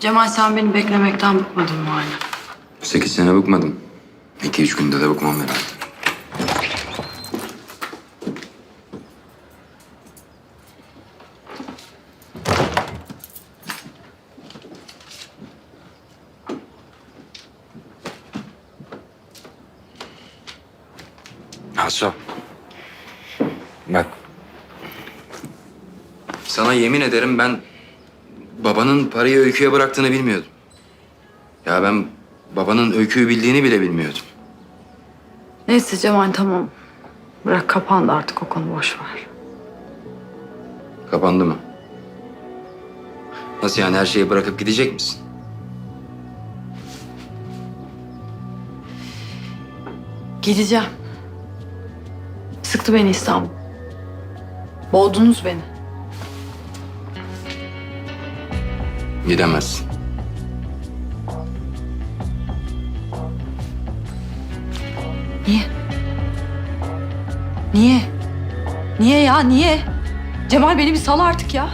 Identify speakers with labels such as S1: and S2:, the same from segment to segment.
S1: Cemal sen beni beklemekten bıkmadın mı hala?
S2: Sekiz sene bıkmadım. İki üç günde de bıkmam herhalde. Haso. Bak. Sana yemin ederim ben babanın parayı öyküye bıraktığını bilmiyordum. Ya ben babanın öyküyü bildiğini bile bilmiyordum.
S1: Neyse Cemal tamam. Bırak kapandı artık o konu boş ver.
S2: Kapandı mı? Nasıl yani her şeyi bırakıp gidecek misin?
S1: Gideceğim. Sıktı beni İstanbul. Boğdunuz beni.
S2: Gidemezsin.
S1: Niye? Niye? Niye ya niye? Cemal beni bir sal artık ya.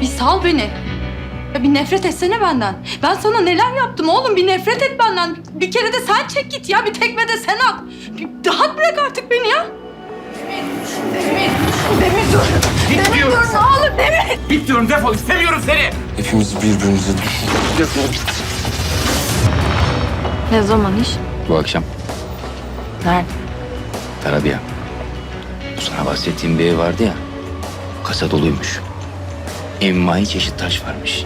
S1: Bir sal beni. Ya bir nefret etsene benden. Ben sana neler yaptım oğlum bir nefret et benden. Bir kere de sen çek git ya bir tekme de sen at. Bir rahat bırak artık beni ya. Demir, Demir dur. Demir dur ne olur Demir.
S3: Git diyorum defol istemiyorum seni.
S2: Hepimiz birbirimizi...
S1: Ne zaman iş?
S2: Bu akşam
S1: Nerede?
S2: Tarabya. Bu sana bahsettiğim bir ev vardı ya. Kasa doluymuş. Envai çeşit taş varmış.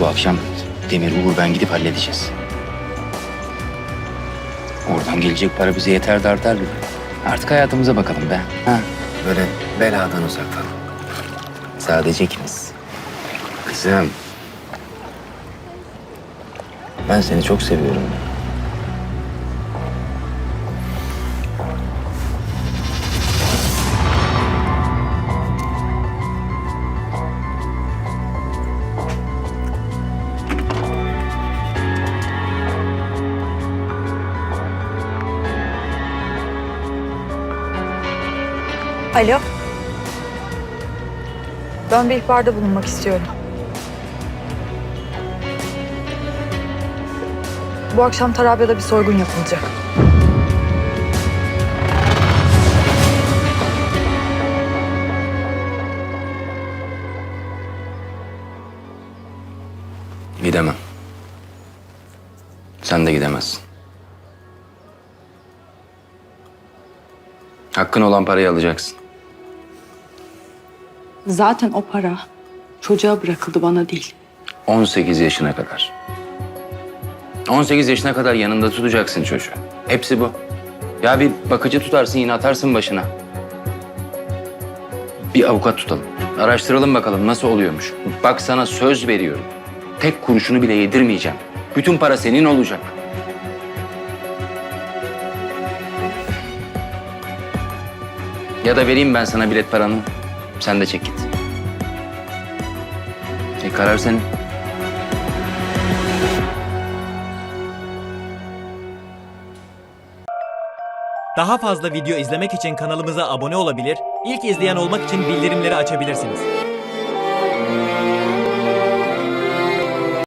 S2: Bu akşam Demir Uğur ben gidip halledeceğiz. Oradan gelecek para bize yeter de artar bile. Artık hayatımıza bakalım be. Ha? Böyle beladan uzak. Sadece ikimiz. Kızım. Ben seni çok seviyorum.
S4: Alo. Ben bir ihbarda bulunmak istiyorum. Bu akşam Tarabya'da bir soygun yapılacak.
S2: Gidemem. Sen de gidemezsin. Hakkın olan parayı alacaksın.
S1: Zaten o para çocuğa bırakıldı bana değil.
S2: 18 yaşına kadar. 18 yaşına kadar yanında tutacaksın çocuğu. Hepsi bu. Ya bir bakıcı tutarsın yine atarsın başına. Bir avukat tutalım. Araştıralım bakalım nasıl oluyormuş. Bak sana söz veriyorum. Tek kuruşunu bile yedirmeyeceğim. Bütün para senin olacak. Ya da vereyim ben sana bilet paranı. Sen de çek git. E, karar senin.
S5: Daha fazla video izlemek için kanalımıza abone olabilir, ilk izleyen olmak için bildirimleri açabilirsiniz.